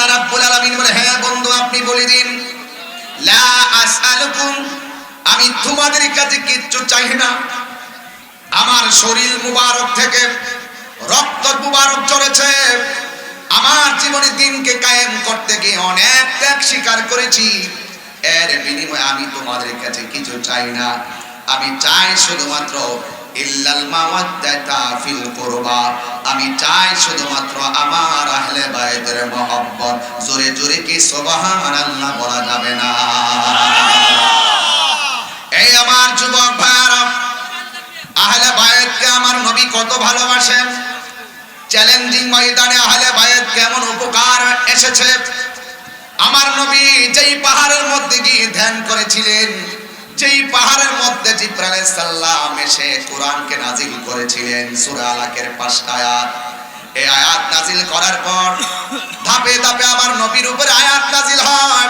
আল্লাহ রাব্বুল আলামিন বলে হ্যাঁ বন্ধু, আপনি বলে দিন। লা আসআলুকুম, আমি তোমাদের কাছে কিচ্ছু চাই না। আমার শরীর মুবারক থেকে রক্ত মুবারক চলেছে। আমার জীবনে দিনকে কায়েম করতে গিয়ে অনেক ত্যাগ স্বীকার করেছি। এর বিনিময়ে আমি তোমাদের কাছে কিছু চাই না। আমি চাই শুধুমাত্র আমি চাই শুধুমাত্র আমার আহলে বাইতের মহব্বত। জোরে জোরে কি সুবহানাল্লাহ বলা যাবে না? এই আমার যুবক ভাইরা আহলে বায়াতকে আমার নবী কত ভালোবাসেন? চ্যালেঞ্জিং ময়দানে আহলে বায়াত কেমন উপকার এসেছে? আমার নবী যেই পাহাড়ের মধ্যে গিয়ে ধ্যান করেছিলেন যেই পাহাড়ের মধ্যে জিব্রাইল সালাম এসে কোরআনকে নাজিল করেছিলেন, সূরা আলাকের পাঁচটা আয়াত। এই আয়াত নাজিল করার পর ধাপে ধাপে আমার নবীর উপরে আয়াত নাজিল হয়।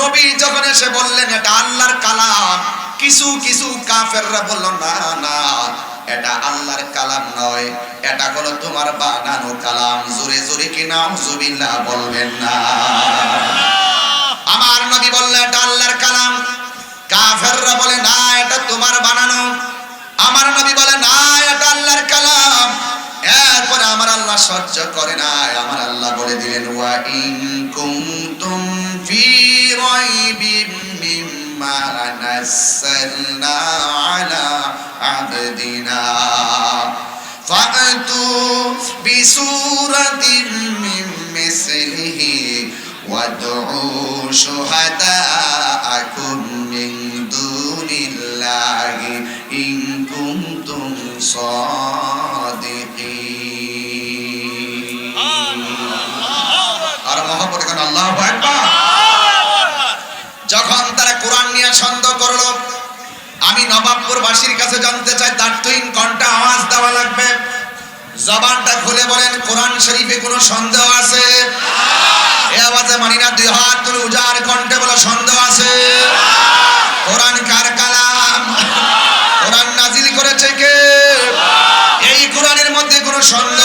নবী যখন এসে বললেন, এটা আল্লাহর কালাম। কিছু কিছু কাফেররা বলল, না না, এটা আল্লাহর কালাম নয়। এটা হলো তোমার বানানো কালাম। জোরে জোরে কি নাউজুবিল্লাহ বলবেন না? আমার নবী বললে এটা আল্লাহর কালাম। কাফেররা বলে, না, এটা তোমার বানানো। আমার নবী বলে, না, এটা আল্লাহর কালাম। এরপরে আমার আল্লাহ সহ্য করে না আমার আল্লাহ বলে দিলেন, ওয়া ইন কুনতুম ফি রাইবিম মিম্মা নাযালনা আলা আবদিনা ফাআতু বিসূরাতিন মিন মিসলিহি وادعوا شهداءكم من دون الله إن كنتم صادقين আর মহব্বত কেন আল্লাহ যখন তারা কোরআন নিয়ে সন্দেহ করলো আমি নবাবপুর বাসীর কাছে জানতে চাই তার তিন ঘন্টা আওয়াজ দেওয়া লাগবে জবানটা খুলে বলেন, কোরআন শরীফে কোনো সন্দেহ আছে? এ আওয়াজে মানি না, দুই হাত তুলে উজার কণ্ঠে বলে, সন্দেহ আছে? কোরআন কার কালাম? কোরআন নাজিল করেছে কে? এই কোরআনের মধ্যে কোনো সন্দেহ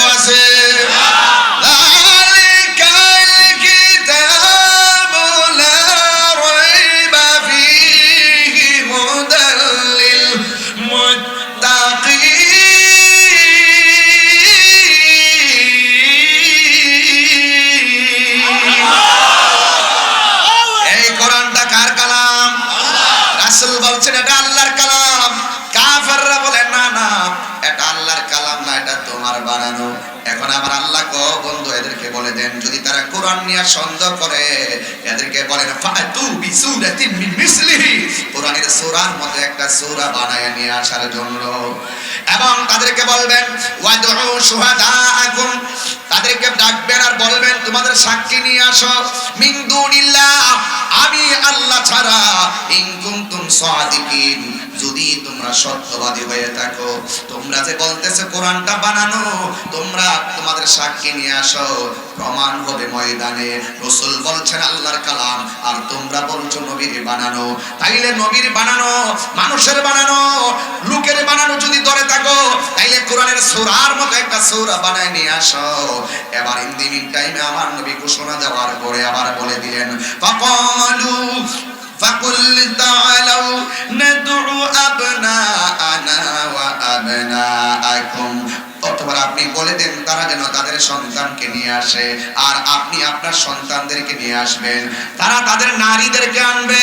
কোরআন নিয়ে সন্দেহ করে। এদেরকে বলেন ফাতু বিসুরাতিন মিন মিসলিহি। কোরআনের সূরার মতো একটা সূরা বানায় নিয়ে আসার জন্য। এবং তাদেরকে বলবেন, ওয়াদউ শুহাদাআকুম। তাদেরকে ডাকবেন আর বলবেন, তোমাদের সাক্ষী নিয়ে আসো। মিন দুনিল্লাহ, আমি আল্লাহ ছাড়া ইন কুনতুম সাদিকিন। যদি তোমরা সত্যবাদী হয়ে থাকো, তোমরা যে বলতেছো কোরআনটা বানানো, তোমরা তোমাদের সাক্ষী নিয়ে আসো, প্রমাণ হবে ময়দানে। রসুল বলছেন আল্লাহর কালাম, আর তোমরা বলছো নবীর বানানো। তাইলে নবীর বানানো, মানুষের বানানো, লোকের বানানো যদি ধরে থাকো, তাইলে কোরআনের সূরার মতো একটা সূরা বানায় নিয়ে আসো। এবার ইন দি মিন টাইমে আমার নবী ঘোষণা দেওয়ার পরে আবার বলে দিলেন ফাকালু فقل تعالوا ندعو أبناءنا وأبناءكم অথবা আপনি বলে দেন তারা যেন তাদের সন্তানকে নিয়ে আসে আর আপনি আপনার সন্তানদেরকে নিয়ে আসবেন তারা তাদের নারীদেরকে আনবে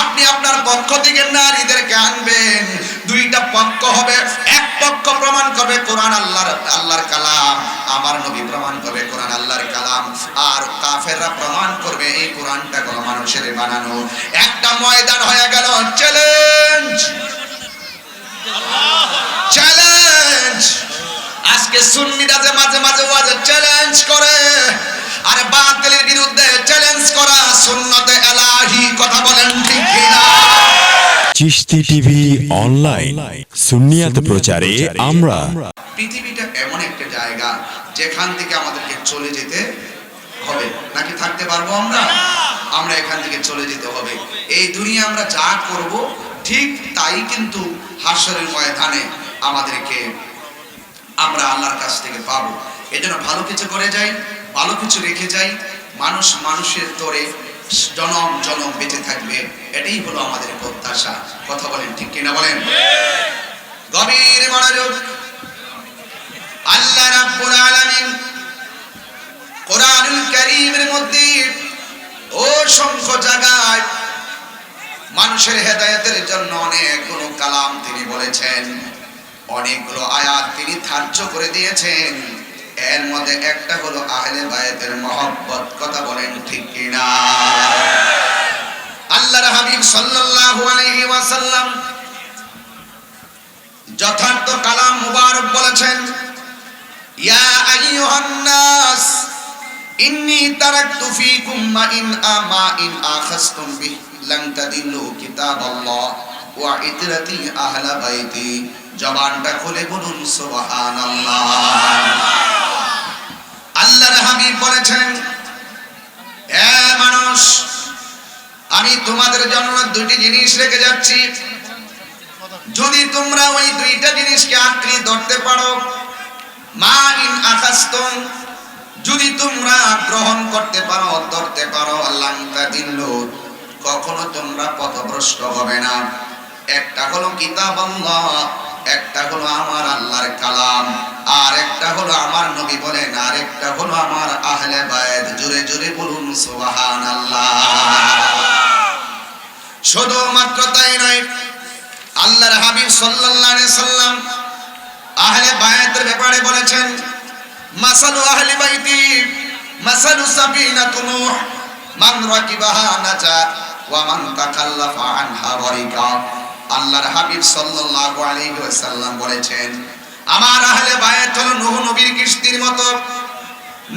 আপনি আপনার পক্ষ থেকে নারীদেরকে আনবেন দুইটা পক্ষ হবে এক পক্ষ প্রমাণ করবে কোরআন আল্লাহর আল্লাহর কালাম আমার নবী প্রমাণ করবে কোরআন আল্লাহর কালাম আর কাফেররা প্রমাণ করবে এই কোরআনটা কোনো মানুষের বানানো একটা ময়দান হয়ে গেল। চ্যালেঞ্জ চ্যালেঞ্জ আজকে সুন্নিরা যে মাঝে মাঝে ওয়াজে চ্যালেঞ্জ করে আর বাতিলের বিরুদ্ধে চ্যালেঞ্জ করা সুন্নতে এলাহি কথা বলেন ঠিক কিনা? চিশতি টিভি অনলাইন সুন্নিয়াত প্রচারে আমরা। পৃথিবীটা এমন একটা জায়গা যেখান থেকে আমাদেরকে চলে যেতে হবে। নাকি থাকতে পারব আমরা? আমরা এখান থেকে চলে যেতে হবে। এই দুনিয়া আমরা যা করব ঠিক তাই কিন্তু হাসরের ময়দানে আমাদেরকে আমরা আল্লাহর কাছ থেকে পাবো। এজন্য ভালো কিছু করে যাই ভালো কিছু রেখে যাই। মানুষ মানুষের তোরে জনম জনম বেঁচে থাকবে। এটাই হলো আমাদের প্রত্যাশা। কথা বলেন ঠিক কিনা বলেন? গভীর মনোযোগ। আল্লাহ রাব্বুল আলামিন কোরআনুল কারীমের মধ্যে ও অসংখ্য জায়গায় মানুষের হেদায়েতের জন্য অনেকগুলো কালাম তিনি বলেছেন, অনেকগুলো আয়াত তিনি ধার্য করে দিয়েছেন। এর মধ্যে একটা হলো আহলে বায়াতের মহব্বত, কথা বলেন ঠিক কিনা? আল্লাহর হাবিব সাল্লাল্লাহু আলাইহি ওয়াসাল্লাম যথার্থ কালাম মুবারক বলেছেন, ইয়া আইয়ুহান নাস ইন্নী তারাকতু ফীকুম মা ইন আমা ইন আখাসতুম বিহি লান তাদিল্লু কিতাবাল্লাহ ওয়া ইতরাতি আহলা বাইতি। জবানটা খুলে বলুন, সুবহানাল্লাহ। আল্লাহর হাবিব বলেছেন, এ মানুষ, আমি তোমাদের জন্য দুটি জিনিস রেখে যাচ্ছি। যদি তোমরা ওই দুইটা জিনিসকে আঁকড়ে ধরতে পারো, মা ইন আকাস্তম যদি তোমরা গ্রহণ করতে পারো, ধরতে পারো লাংটা দিল কখনো তোমরা পথভ্রষ্ট হবে না। একটা হলো কিতাব আল্লাহ একটা হলো আমার আল্লাহর কালাম, আর একটা হলো আমার নবী বলেন, আর একটা হলো আমার আহলে বায়াত জুড়ে জুড়ে বলুন, সুবহানাল্লাহ। শুধুমাত্র তাই নয়, আল্লাহর হাবিব সাল্লাল্লাহু সাল্লাম আহলে বায়াতের ব্যাপারে বলেছেন মাসালু আহলি বাইতি, মাসালু সাফিনাতু নূহ মান রাকিবাহা নাজা ওয়া মান তাকাল্লাফা আনহা গরিকা আল্লাহর হাবিব সাল্লাল্লাহু আলাইহি ওয়াসাল্লাম বলেছেন, আমার আহলে বায়াত হলো নূহ নবীর কিস্তির মতো।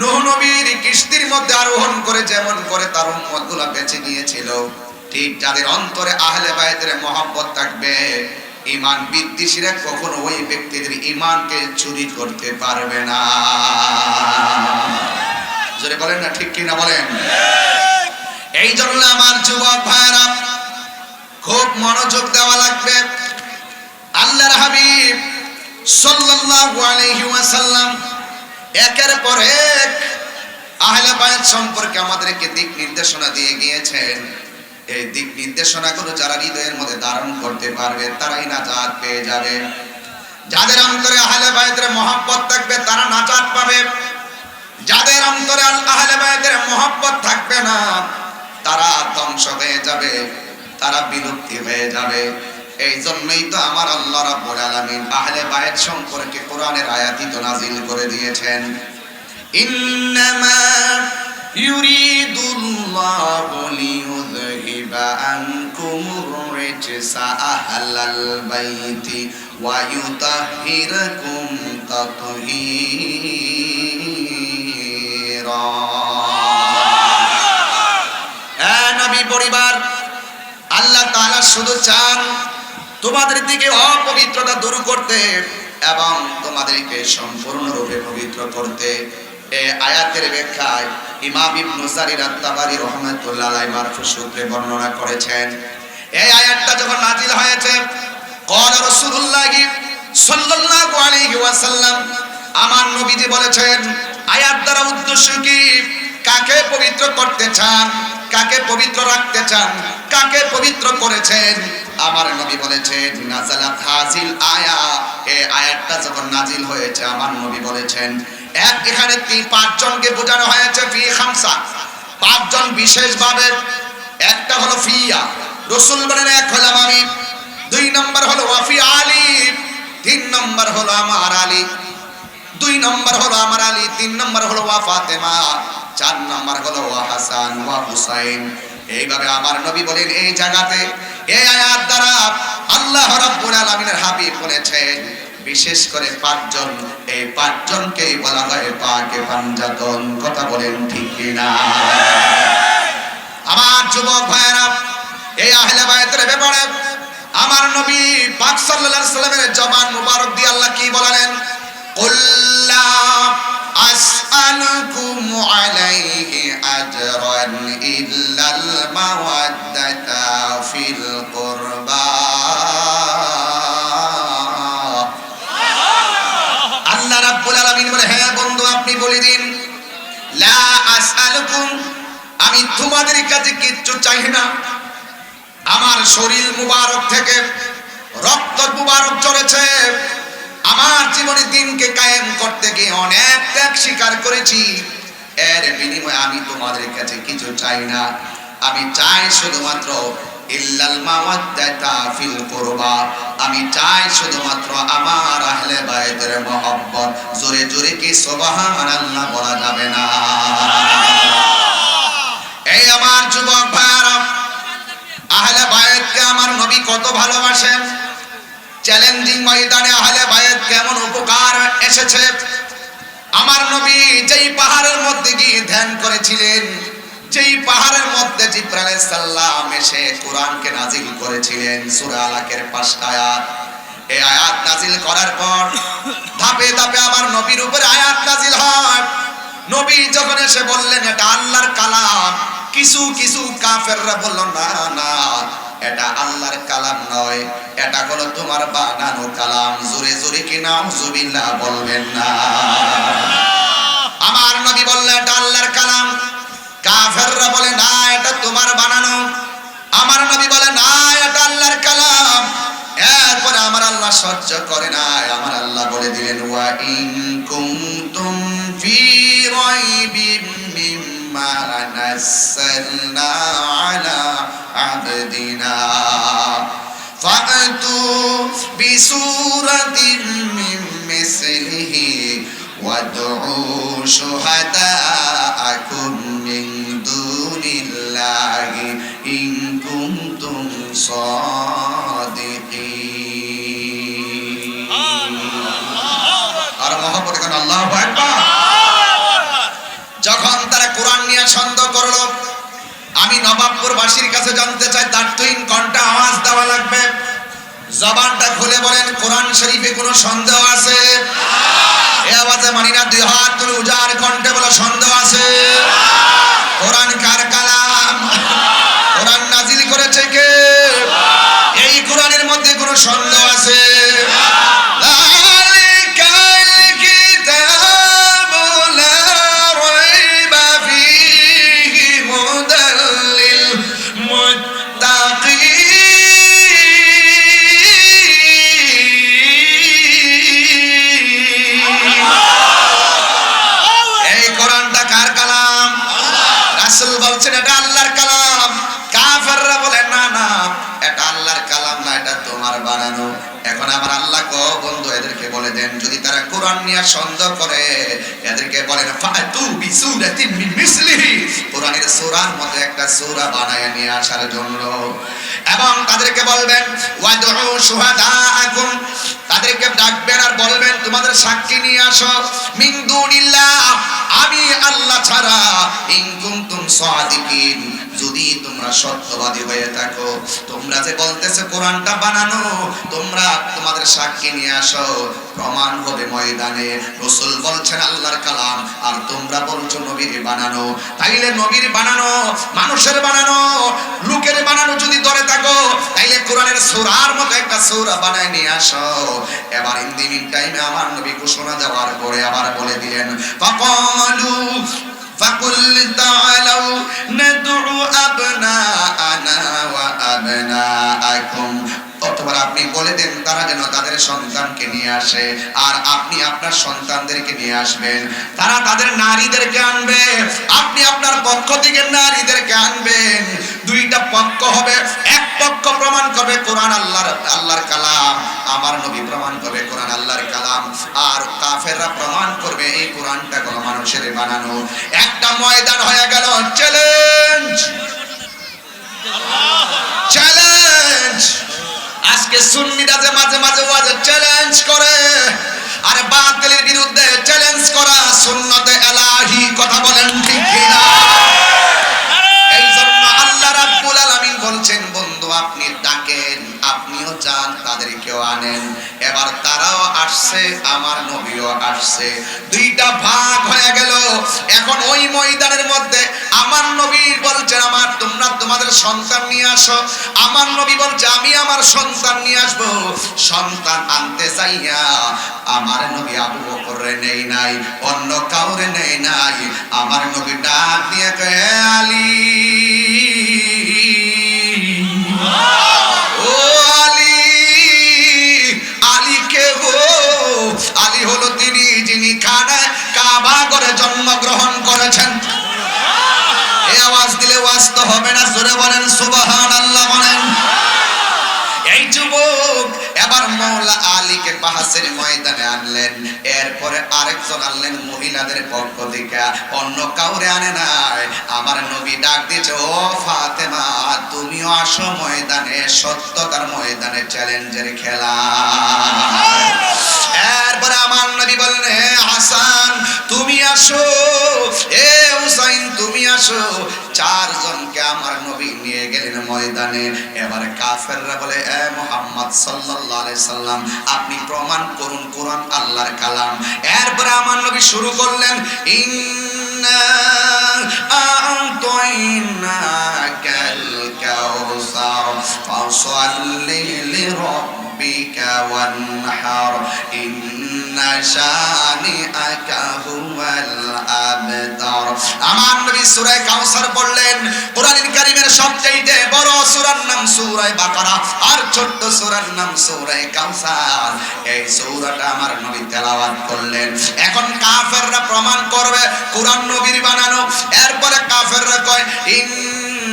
নূহ নবীর কিস্তির মধ্যে আরোহণ করে যেমন করে তার উম্মতগুলো বেঁচে গিয়েছিল। ঠিক যাদের অন্তরে আহলে বায়াতের মহব্বত থাকবে ইমান বিদ্বেষীরা কখনো ওই ব্যক্তিদের ইমানকে চুরি করতে পারবে না। জোরে বলেন না, ঠিক কিনা বলেন? এই জন্য আমার যুবক ভাইরা খুব মনোযোগ দেওয়া লাগবে। আল্লাহর হাবিব সাল্লাল্লাহু আলাইহি ওয়াসাল্লাম একের পর এক আহলে বায়াত সম্পর্কে আমাদেরকে দিক নির্দেশনা দিয়ে গিয়েছেন। এই দিক নির্দেশনাগুলো যারা হৃদয়ের মধ্যে ধারণ করতে পারবে, তারাই নাজাত পেয়ে যাবে। যাদের অন্তরে আহলে বায়াতের মহব্বত থাকবে, তারা নাজাত পাবে। যাদের অন্তরে আহলে বায়াতের মহব্বত থাকবে না, তারা ধ্বংস হয়ে যাবে, তারা বিলুপ্তি হয়ে যাবে। এই জন্যই তো আমার আল্লাহ রাব্বুল আলামিন আহলে বায়াত সম্পর্কে কোরআনের আয়াতিত নাজিল করে দিয়েছেন। ইন্নামা ইউরিদুল্লাহু লিইউযহিবা আহলাল বাইতি ওয়া ইউতাহহিরাকুম তাতহীরা হ্যাঁ নবী পরিবার, আল্লাহ তাআলা শুধু চান তোমাদের দিকে অপবিত্রতা দূর করতে এবং তোমাদেরকে সম্পূর্ণরূপে পবিত্র করতে। আয়াতের ব্যাখ্যায় ইমাম ইবনু জারির আত্মাবারি রহমাতুল্লাহ মারফু সূত্রে বর্ণনা করেছেন। এই আয়াতটা যখন নাজিল হয়েছে কল রসুল্লাহ সাল্লাল্লাহু আলাইহি ওয়াসাল্লাম আমার নবীজি বলেছেন, আয়াত দ্বারা উদ্দেশ্য কি? কাকে পবিত্র করতে চান? কাকে পবিত্র রাখতে চান? কাকে পবিত্র করেছেন? আমার নবী বলেছেন নাজালাত হাজিল আয়া। এই আয়াতটা যখন নাজিল হয়েছে, আমার নবী বলেছেন এক, এখানে পাঁচজনকে বোঝানো হয়েছে ফি খামসা। পাঁচজন বিশেষভাবে, একটা হলো ফিয়া রসুল বলেন, এক হলাম আমি। দুই নম্বর হলো ওয়াফি আলী। তিন নম্বর হলো আমার আলী। দুই নম্বর হলো আমার আলী। তিন নম্বর হলো ওয়া ফাতেমা। চার নম্বর হলো ওয়া হাসান ওয়া হুসাইন। এইভাবে আমার নবী বলেন, এই জায়গাতে, এই আয়াত দ্বারা আল্লাহ রাব্বুল আলামিনের হাবিব বলেছেন বিশেষ করে পাঁচজন, এই পাঁচজনকেই বলা হয় পাকে পাঞ্জাতন। কথা বলেন ঠিক না আমার যুবক ভাইয়েরা, এই আহলে বায়াতের ব্যাপারে আমার নবী পাক সাল্লাল্লাহু আলাইহি সাল্লামের জবান মুবারক দিয়ে আল্লাহ কি বলেন? কুল্লা আসআলুকুম আলাইহি আজরান ইল্লাল মাওয়াদ্দাতা ফিল কুরবা। আলামিন বলে হ্যাঁ বন্ধু, আপনি বলে দিন। আমি তোমাদের কাছে কিচ্ছু চাই না। আমার শরীর মুবারক থেকে রক্ত মুবারক চলেছে। আমার জীবনে দিনকে কায়েম করতে গিয়ে অনেক ত্যাগ স্বীকার করেছি। এর বিনিময়ে আমি তোমাদের কাছে কিছু চাই না। আমি চাই শুধুমাত্র, ইল্লাল মাওয়াদ্দাতা ফিল কুরবা। আমি চাই শুধুমাত্র আমার আহলে বাইতের মহব্বত। জোরে জোরে কি সুবহানাল্লাহ বলা যাবে না? এই আমার যুবক ভাইরা আহলে বায়াতকে আমার নবী কত ভালোবাসেন চ্যালেঞ্জিং ময়দানে আহলে বায়াত কেমন উপকার এসেছে। আমার নবী যেই পাহাড়ের মধ্যে গিয়ে ধ্যান করেছিলেন যেই পাহাড়ের মধ্যে জিব্রাইল সালাম এসে কোরআনকে নাজিল করেছিলেন, সূরা আলাকের পাঁচটা আয়াত। এই আয়াত নাজিল করার পর ধাপে ধাপে আমার নবীর উপরে আয়াত নাজিল হয়। নবী যখন এসে বললেন, এটা আল্লাহর কালাম। কিছু কিছু কাফেররা বলল, না না, এটা আল্লাহর কালাম নয়। এটা হলো তোমার বানানো কালাম। জোরে জোরে কি নাউজুবিল্লাহ বলবেন না? আমার নবী বললেন, এটা আল্লাহর কালাম। কাফেররা বলে, না, এটা তোমার বানানো। আমার নবী বলে, না, এটা আল্লাহর কালাম। এরপরে আমার আল্লাহ সহ্য করে না আমার আল্লাহ বলে দিলেন, ওয়া ইন কুনতুম ফি রাইবিম মিম্মা নাসালনা আলা আবদিনা। ফাতু বিসুরাতিন মিম মিসলিহি وادعوا شهداءكم من دون الله إن كنتم صادقين আর মহব্বত এখন আল্লাহ যখন তারা কোরআন নিয়ে সন্দেহ করলো আমি নবাবপুর বাসীর কাছে জানতে চাই তার তিন ঘন্টা আওয়াজ দেওয়া লাগবে জবানটা খুলে বলেন কোরআন শরীফে কোনো সন্দেহ আছে এ আওয়াজে মানি না, দুই হাত তুলে উজাড় কণ্ঠে বলে সন্দেহ আছে। কোরআন কার কালাম? কোরআন নাজিল করেছে কে? এই কোরআনের মধ্যে কোনো সন্দেহ আমার আল্লাহ কো, বন্ধু, এদেরকে বলে দেন, যদি তারা কোরআন নিয়ে সন্দেহ করে, এদেরকে বলেন ফাতু বিসুরাতিন মিন মিসলিহি। কোরআনের সূরার মধ্যে একটা সূরা বানায় নিয়ে আসার জন্য। এবং তাদেরকে বলবেন, ওয়াদউ শুহাদাআকুম। তাদেরকে ডাকবেন আর বলবেন, তোমাদের সাক্ষী নিয়ে আসো। মিন দুনিল্লাহ, আমি আল্লাহ ছাড়া ইন কুনতুম সাদিকিন। যদি তোমরা সত্যবাদী হয়ে থাকো, তোমরা যে বলতেছে কোরআনটা বানানো, তোমরা তোমাদের সাক্ষী নিয়ে আসো, প্রমাণ হবে ময়দানে। রসুল বলছেন আল্লাহর কালাম, আর তোমরা বলছো নবীর বানানো। তাইলে নবীর বানানো, মানুষের বানানো, লোকের বানানো যদি ধরে থাকো, তাইলে কোরআনের সূরার মতো একটা সূরা বানায় নিয়ে আসো। এবার ইন টাইমে আমার নবী ঘোষণা দেওয়ার পরে আবার বলে দিলেন ফাকালু فقل تعالوا ندعو أبناءنا وأبناءكم. অথবা আপনি বলে দেন তারা যেন তাদের সন্তানকে নিয়ে আসে আর আপনি আপনার সন্তানদেরকে নিয়ে আসবেন। তারা তাদের নারীদেরকে আনবে আপনি আপনার পক্ষ থেকে নারীদেরকে আনবেন। দুইটা পক্ষ হবে এক পক্ষ প্রমাণ করবে কোরআন আল্লাহর আল্লাহর কালাম আমার নবী প্রমাণ করবে কোরআন আল্লাহর কালাম আর কাফেররা প্রমাণ করবে এই কোরআনটা কোনো মানুষের বানানো। একটা ময়দান হয়ে গেল চ্যালেঞ্জ চ্যালেঞ্জ আজকে সুন্নিরা যে মাঝে মাঝে ওয়াজে চ্যালেঞ্জ করে, আরে বাতিলের বিরুদ্ধে চ্যালেঞ্জ করা সুন্নতে এলাহি, কথা বলেন ঠিক কিনা? তাদেরকেও আনেন। এবার তারাও আসছে, আমার নবীও আসছে। দুইটা ভাগ হয়ে গেল। এখন ওই ময়দানের মধ্যে আমার নবী বলছেন, আমার তোমরা তোমাদের সন্তান নিয়ে আসো। আমার নবী বলছে, আমি আমার সন্তান নিয়ে আসব। সন্তান আনতে চাইয়া আমার নবী আবু বকরে নেই নাই, অন্য কাউরে নেই নাই। আমার নবী ডাক দিয়ে জন্মগ্রহণ করেছেন। এই আওয়াজ দিলে ওয়াস্ত হবে না জোরে বলেন সুবাহান আল্লাহ বলেন। এই যুবক এবার মৌলা আলীকে পাহাসের ময়দানে আনলেন এরপরে আরেকজন আনলেন মহিলাদের পক্ষ থেকে। অন্য কাউরে আনে নাই। আমার নবী ডাক দিয়েছে ও ফাতেমা তুমিও আসো ময়দানে সত্যতার ময়দানে চ্যালেঞ্জের খেলা। এরপরে আমার নবী বললেন হাসান তুমি আসো। এ হুসাইন, তুমি আসো। চারজনকে আমার নবী নিয়ে গেলেন ময়দানে। এবার কাফেররা বলে, এ মোহাম্মদ সাল্লাল্লাহু আলাইহি সাল্লাম, আপনি প্রমাণ করুন কোরআন আল্লাহর কালাম। এরপরে আমার নবী শুরু করলেন, ইন্না আ'তাইনাকাল কাউসার ফাসাল্লি লিরাব্বিকা ওয়ানহার, ইন্না শানিআকা হুয়াল আমার নবী সূরা কাউসার বললেন, কোরআনুল কারীমের সবচেয়ে বড় সূরার নাম সূরা বাকারা, আর ছোট্ট সূরার নাম সূরা কাউসার এই সূরাটা আমার নবী তেলাওয়াত করলেন। এখন কাফেররা প্রমাণ করবে, কোরআন নবীর বানানো। এরপরে কাফেররা কয়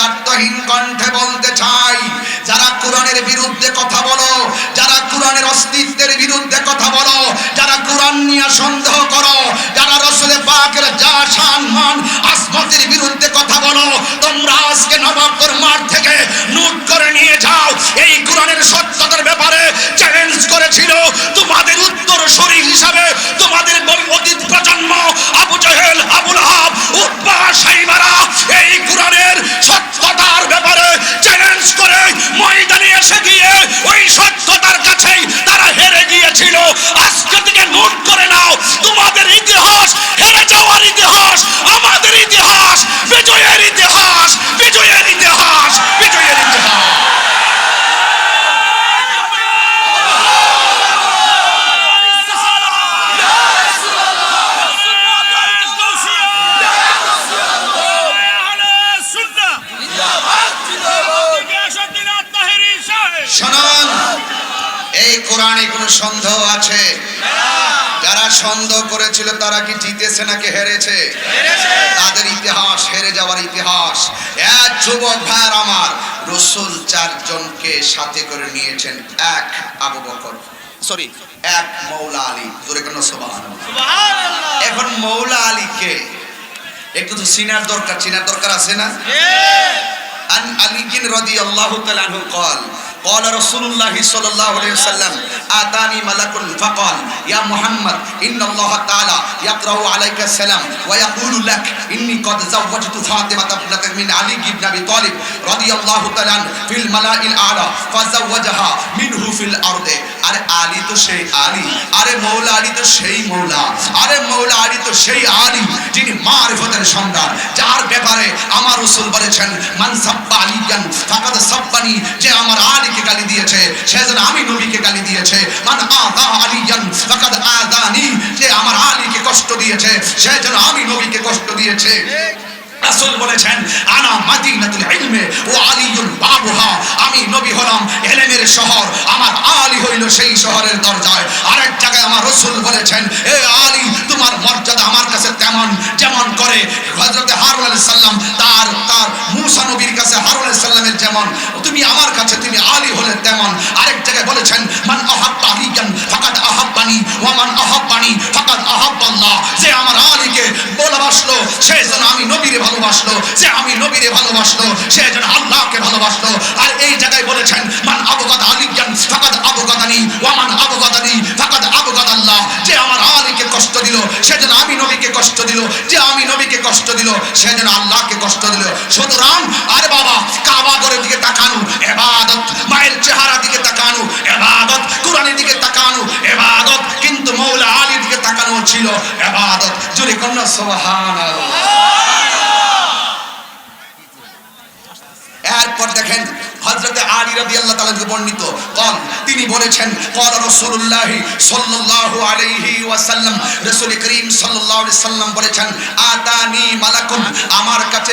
দায়িত্বহীন কণ্ঠে বলতে চাই, যারা কোরআনের বিরুদ্ধে কথা বলো, যারা কোরআনের অস্তিত্বের বিরুদ্ধে কথা বলো, যারা কোরআন নিয়ে সন্দেহ করো, যারা রসুলে পাকের যা সম্মান আসমতের বিরুদ্ধে কথা বলো, তোমরা আজকে নবাবপুর মাঠ থেকে নোট করে নিয়ে যাও, এই কোরআনের সত্যতার ব্যাপারে চ্যালেঞ্জ করেছিল। তোমাদের উত্তর শরীর হিসাবে তোমাদের অতীত প্রজন্ম, আবু জাহেল, আবুল আহাব, উৎপা, সাইবারা চ্যালেঞ্জ করে ময়দানে এসে গিয়ে ওই সত্যতার কাছেই তারা হেরে গিয়েছিল। আজকে থেকে নোট করে নাও, তোমাদের ইতিহাস হেরে যাওয়ার ইতিহাস আমাদের ইতিহাস বিজয়ের ইতিহাস বিজয়ের ইতিহাস বিজয়ের ইতিহাস শোনান এই কোরআনে কোনো সন্দেহ আছে যারা সন্দেহ করেছিল তারা কি জিতেছে নাকি হেরেছে তাদের ইতিহাস হেরে যাওয়ার ইতিহাস এক যুবক ভাইয়ার আমার রসুল চারজনকে সাথে করে নিয়েছেন এক আবু বকর সরি এক মৌলা আলী জোরে কেন সুবহানাল্লাহ এখন মৌলা আলীকে একটু তো সিনার দরকার চিনার দরকার আছে না عن علي رضي الله تعالى عنه قال قال رسول الله صلى الله عليه وسلم آتاني ملك فقال يا محمد إن الله تعالى يقرأ عليك السلام ويقول لك إني قد زوجت فاطمة ابنة من علي بن أبي طالب رضي الله تعالى عنه في الملأ الأعلى فزوجها منه في الأرض আরে আলী তো সেই আলী আরে মৌলা আলী তো সেই মৌলা আরে মৌলা আলী তো সেই আলী যিনি মারিফতের সম্রাট যার ব্যাপারে আমার রসুল বলেছেন মান সাব্বা আলিয়ান ফাকাদ সাব্বানি যে আমার আলীকে গালি দিয়েছে। সে আমি নবীকে গালি দিয়েছে। মান আদা আলিয়ান, ফাকাদ আদানি, যে আমার আলীকে কষ্ট দিয়েছে সে আমি নবীকে কষ্ট দিয়েছে। রাসূল বলেছেন, আনা মাদিনাতুল ইলমে ও আলিয়ুল বাবুহা। আমি নবী হলাম ইলমের শহর, আমার আলী হইল সেই শহরের দরজায়। আরেক জায়গায় আমার রাসূল বলেছেন, এ আলী, তোমার মর্যাদা আমার কাছে তেমন, যেমন করে হযরতে হারুন আলাইহিস সালাম, তার তার মূসা নবীর কাছে হারুন আলাইহিস সালামের যেমন, তুমি আমার কাছে তুমি আলী হলে তেমন। আরেক জায়গায় বলেছেন, মান আহাব্বা আলিয়ান, ফাকাদ আহাব্বানি, ওয়া মান আহাব্বানি ভালোবাসলো, সে যেন আমি নবীরে ভালোবাসলো, যে আমি নবীরে ভালোবাসলো, সে যেন আল্লাহকে ভালোবাসলো। আর এই জায়গায় বলেছেন, মান আবগাদ আলিয়ান, ফাকাদ আবগাদানি, ওয়া মান আবগাদানি, ফাকাদ আবগাদ আল্লাহ যে আমার আলীকে কষ্ট দিল, সে যেন আমি নবীকে কষ্ট দিল, যে আমি নবীকে কষ্ট দিল, সে যেন আল্লাহকে কষ্ট দিল। সুতরাং, আরে বাবা, কাবা ঘরের দিকে তাকানো, এবাদত, মায়ের চেহারা দিকে তাকানো, এবাদত এবাদত ছিল ইবাদত জোরে কন্যা সুবহানাল্লাহ। এরপর দেখেন আলী আল্লাহ বর্ণিত কন তিনি বলেছেন, কল রসুল্লাহি সাল্লাহ আলাইহি ওয়াসাল্লাম করিম সাল্লাহ সাল্লাম বলেছেন, আতানি আমার কাছে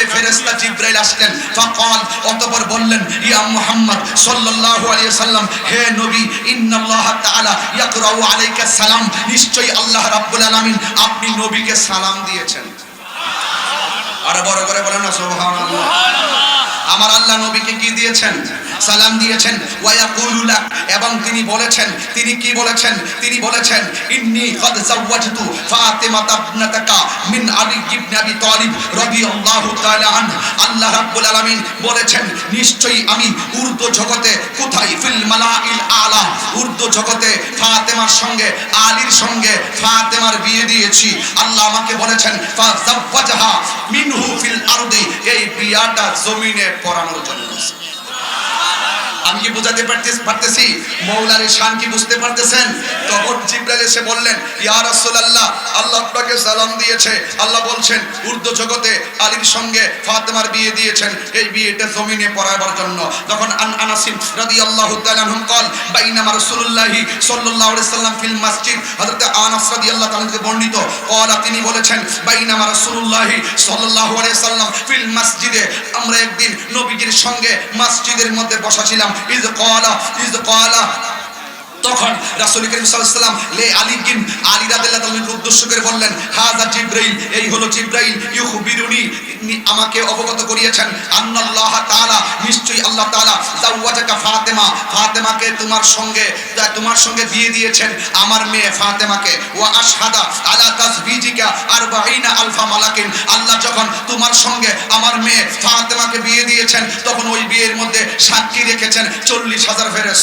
আসলেন বললেন, ইয়া মুহাম্মদ সাল্লাহ আলাইহি সাল্লাম হে নবী, ইন্নাল্লাহ তাআলা ইয়াকরাউ আলাইকা সালাম নিশ্চয়ই আল্লাহ রাব্বুল আলামিন আপনি নবীকে সালাম দিয়েছেন। আর বড় করে বলেন না, সুবহানাল্লাহ। আমার আল্লাহ নবীকে কি দিয়েছেন? সালাম দিয়েছেন ওয়ায়াকুলু লাক এবং তিনি বলেছেন, তিনি কি বলেছেন? তিনি বলেছেন, ইন্নী কদ যাওয়াজতু ফাতিমা ইবনাতাকা মিন আলী ইবনে আবি তালিব রাদিয়াল্লাহু তাআলা আন আল্লাহ রাব্বুল আলামিন বলেছেন, নিশ্চয়ই আমি উর্দু জগতে কোথায়? ফিল মালাইল আলা। উর্দু জগতে ফাতেমার সঙ্গে, আলীর সঙ্গে ফাতেমার বিয়ে দিয়েছি। আল্লাহ আমাকে বলেছেন ফাযাওয়াজাহা মিনহু ফিল আরদি। এই বিয়াটা জমিনে পড়ানোর জন্য। আমি কি বোঝাতে পারতেছি মৌলার শান কি বুঝতে পারতেছেন? তখন জিব্রাইল এসে বললেন, ইয়া রাসূলুল্লাহ, আল্লাহ আপনাকে সালাম দিয়েছে। আল্লাহ বলছেন, উর্দু জগতে আলীর সঙ্গে ফাতেমার বিয়ে দিয়েছেন। এই বিয়েটা জমিনে পড়াবার জন্য। তখন আনাস আনাসিন রাদিয়াল্লাহু তাআলা আনহু কল, বাইনামা রাসূলুল্লাহ সাল্লাল্লাহু আলাইহি সাল্লাম ফিল মসজিদ। হযরত আনাস রাদিয়াল্লাহু তাআলা বর্ণিত। কলা তিনি বলেছেন, বাইনামা রাসূলুল্লাহ সাল্লাল্লাহু আলাইহি সাল্লাম ফিল মসজিদে। আমরা একদিন নবীজির সঙ্গে মসজিদের মধ্যে বসা ছিলাম। ইজ ক্বালা ইজ ক্বালা তখন রাসূল করিম সাল্লাম লে আলী কিন আলী রাদিয়াল্লাহু উদ্দেশ্য করে বললেন, হাযা জিবরাইল, এই হলো জিবরাইল, ইউখবিরুনি আমাকে অবগত করিয়েছেন, আন্নাল্লাহ তাআলা, নিশ্চয়ই আল্লাহ তাআলা জাওয়াজাকা ফাতেমা, ফাতেমাকে তোমার সঙ্গে তোমার সঙ্গে দিয়ে দিয়েছেন, আমার মেয়ে ফাতেমাকে, ওয়া আশহাদা আলা তাসবিজিকা আরবাঈনা আলফা মালাকিন, আল্লাহ যখন তোমার সঙ্গে আমার মেয়ে ফাতেমাকে বিয়ে দিয়েছেন, তখন ওই বিয়ের মধ্যে সাক্ষী রেখেছেন চল্লিশ হাজার বলে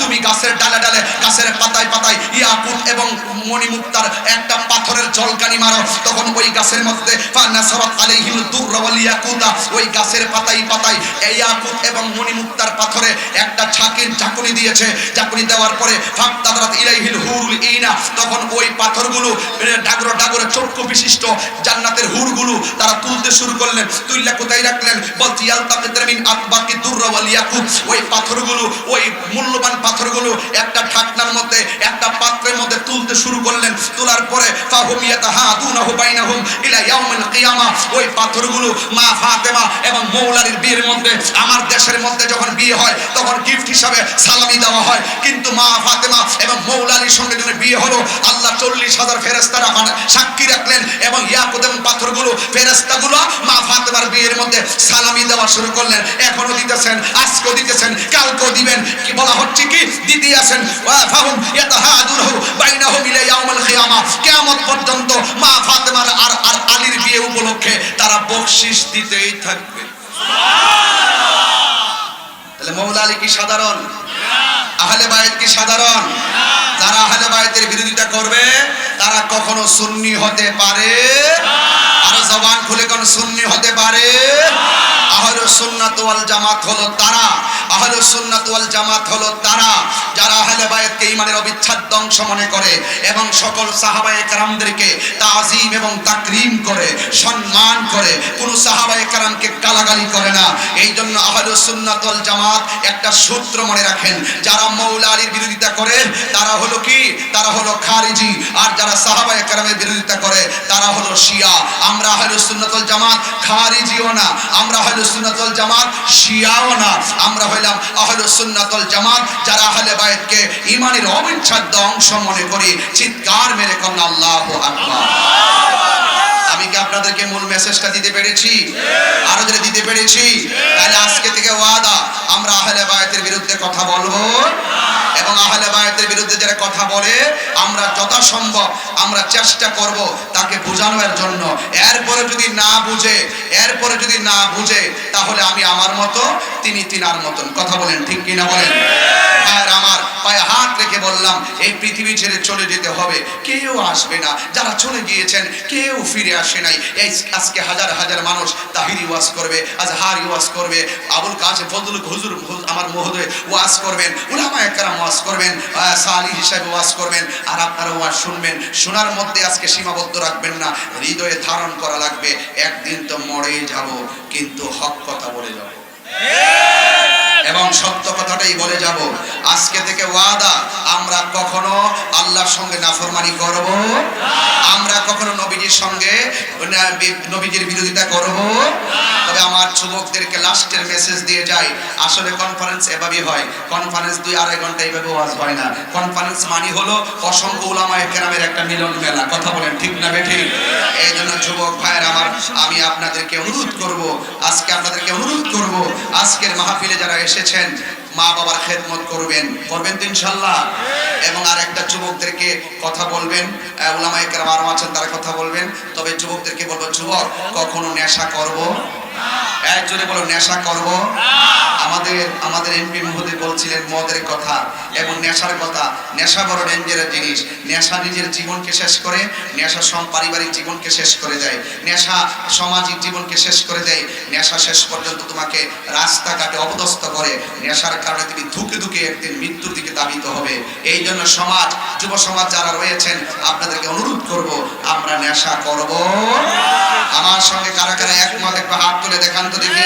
তুমি গাছের ডালে ডালে, গাছের পাতায় পাতায় ইয়াকুত এবং মণিমুক্তার একটা পাথরের জলকানি মারো। তখন ওই গাছের মধ্যে ওই গাছের পাতায় পাতায় এই ইয়াকুত এবং মণিমুক্তার পাথরে একটা ছাকির ঝাঁকুনি দিয়েছে। ঝাঁকুনি দেওয়ার পরে তখন ওই পাথরগুলো ডাগরো ডাগরে চক্ষু বিশিষ্ট জান্নাতের হুরগুলো তারা তুলতে শুরু করলেন। তুইলা কোথায় রাখলেন? বলছি আলতা মিন আতবাকি দুররা ওয়াল ইয়াকুত। ওই পাথরগুলো, ওই মূল্যবান পাথরগুলো একটা ঢাকনার মধ্যে, একটা পাত্রের মধ্যে তুলতে শুরু করলেন। তোলার পরে ওই পাথরগুলো মা ফাতেমা এবং বিয়ের মধ্যে, আমার দেশের মধ্যে যখন বিয়ে হয়, তখন গিফট হিসাবে সালামি দেওয়া হয়। কিন্তু মা ফাতেমা এবং সঙ্গে যখন বিয়ে হলো, আল্লাহ চল্লিশ হাজার ফেরেস্তারা সাক্ষী রাখলেন এবং পাথরগুলো ফেরেস্তাগুলো মা ফাতেমার বিয়ের মধ্যে সালামি দেওয়া শুরু করলেন। দিতেছেন, আজকেও দিতেছেন, কালকেও দিবেন। কি বলা হচ্ছে কি? দিতে আছেন। ফাহুম ইয়াতাহাদুনহু বাইনাহুম ইলা ইয়াউমিল কিয়ামা কিয়ামত পর্যন্ত মা ফাতেমার আর আর আলীর বিয়ে উপলক্ষে তারা বকশিশ দিতেই থাকবে। তাহলে মৌলা আলী কি সাধারণ? আহলে বায়েত কি সাধারণ? যারা আহলে বায়েতের বিরোধিতা করবে তারা কখনো সুন্নি হতে পারে। আরও জবান খুলে কোন সুন্নি হতে পারে? আহলে সুন্নাত ওয়াল জামাত হলো তারা। আহলে সুন্নাত ওয়াল জামাত হলো তারা, যারা আহলে বায়েতকে ঈমানের অবিচ্ছেদ্য অংশ মনে করে এবং সকল সাহাবায়ে কেরামদেরকে তাজিম এবং তাকরিম করে, সম্মান করে। কোন সাহাবায়ে কেরামকে গালাগালি করে না। এই জন্য আহলে সুন্নাত ওয়াল জামাত একটা সূত্র মনে রাখেন, যারা মৌলা আলীর বিরোধিতা করে, তারা হলো কি? তারা হলো খারিজি। আর যারা সাহাবায়ে কেরামের বিরোধিতা করে, তারা হলো শিয়া। আমরা আহলে সুন্নাত ওয়াল জামাত খারিজিও না, আমরা আহলে সুন্নাত ওয়াল জামাত শিয়াও না। আমরা হইলাম আহলে সুন্নাত জামাত, যারা আহলে বায়তকে ঈমানের অবিচ্ছেদ্য অংশ মনে করি চিৎকার মেরে কোন আল্লাহু আকবার। আমি কি আপনাদেরকে মূল মেসেজটা দিতে পেরেছি? আরও যদি দিতে পেরেছি? তাহলে আজকে থেকে ওয়াদা, আমরা আহলে বায়তের বিরুদ্ধে কথা বলব। এবং আহলে বায়াতের বিরুদ্ধে যারা কথা বলে, আমরা যথাসম্ভব আমরা চেষ্টা করব তাকে বোঝানোর জন্য। এরপরে যদি না বুঝে, এরপরে যদি না বুঝে, তাহলে আমি আমার মতো, তিনি তিনার মতন। কথা বলেন ঠিক কিনা বলেন? আর আমার পায়ে হাত রেখে বললাম, এই পৃথিবী ছেড়ে চলে যেতে হবে। কেউ আসবে না। যারা চলে গিয়েছেন, কেউ ফিরে আসে নাই। এই আজকে হাজার হাজার মানুষ তাহিরি ওয়াজ করবে আজ আজহারি ওয়াজ করবে। আবুল কাছে ফজল হুজুর, আমার মহোদয় ওয়াজ করবেন। উলামা একরাম ওয়াজ করবেন আহ, সালি হিসাবে ওয়াজ করবেন আর আপনারা ওয়াজ শুনবেন। শোনার মধ্যে আজকে সীমাবদ্ধ রাখবেন না হৃদয়ে ধারণ করা লাগবে একদিন তো মরেই যাব কিন্তু হক কথা বলে যাব। এবং সত্য কথাটাই বলে যাব আজকে থেকে ওয়াদা আমরা কখনো আল্লাহর সঙ্গে নাফরমানি করব আমরা নবীজির বিরোধিতা করব তবে আমার যুবকদেরকে লাস্টের মেসেজ দিয়ে যাই আসলে কনফারেন্স এভাবেই হয়। কনফারেন্স দুই আড়াই ঘণ্টা এইভাবে ওয়াজ হয় না। কনফারেন্স মানি হলো অসংখ্য উলামায়ে কেরামের একটা মিলন মেলা। কথা বলেন ঠিক না বেঠিক এই জন্য যুবক ভাইয়ের, আমার, আমি আপনাদেরকে অনুরোধ করব, আজকে আপনাদেরকে অনুরোধ করব, আজকের মাহফিলে যারা এসেছেন মা বাবার খেদমত করবেন। করবেন তো ইনশাল্লাহ এবং আর একটা যুবকদেরকে কথা বলবেন। ওলামাইকার উলামায়ে কেরাম আরও আছেন, তারা কথা বলবেন। তবে যুবকদেরকে বলব, যুবক, কখনো নেশা করব। এক বলো, নেশা করব? আমাদের আমাদের এমপি মহোদয় বলছিলেন, মদের কথা। এবং নেশার কথা। নেশা বড় ডেঞ্জারের জিনিস। নেশা নিজের জীবনকে শেষ করে, নেশা সম পারিবারিক জীবনকে শেষ করে নেশা সামাজিক জীবনকে শেষ করে দেয়। নেশা শেষ পর্যন্ত তোমাকে রাস্তাঘাটে অপদস্থ করে। নেশার কারণে তুমি ধুকে ধুকে একদিন মৃত্যুর দিকে দাবিত হবে। এই জন্য সমাজ, যুব সমাজ যারা রয়েছেন, আপনাদেরকে অনুরোধ করব, আমরা নেশা করব। আমার সঙ্গে কারা কারা একমত, একটু হাত তুলে দেখান তো দেখি।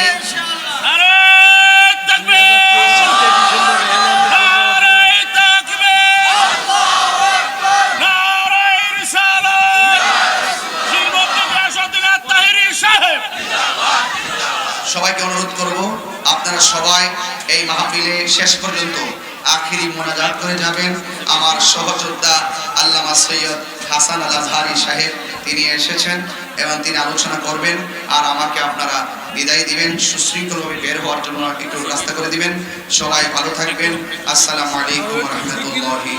সবাইকে অনুরোধ করব আপনারা সবাই এই মাহফিলে শেষ পর্যন্ত আখিরি মোনাজাত করে যাবেন। আমার সহযোদ্ধা আল্লামা সৈয়দ হাসান আল আজহারি সাহেব, তিনি এসেছেন এবং তিনি আলোচনা করবেন। আর আমাকে আপনারা বিদায় দিবেন, সুশৃঙ্খলভাবে বের হওয়ার জন্য একটু রাস্তা করে দিবেন। সবাই ভালো থাকবেন। আসসালামু আলাইকুম রহমতুল্লাহি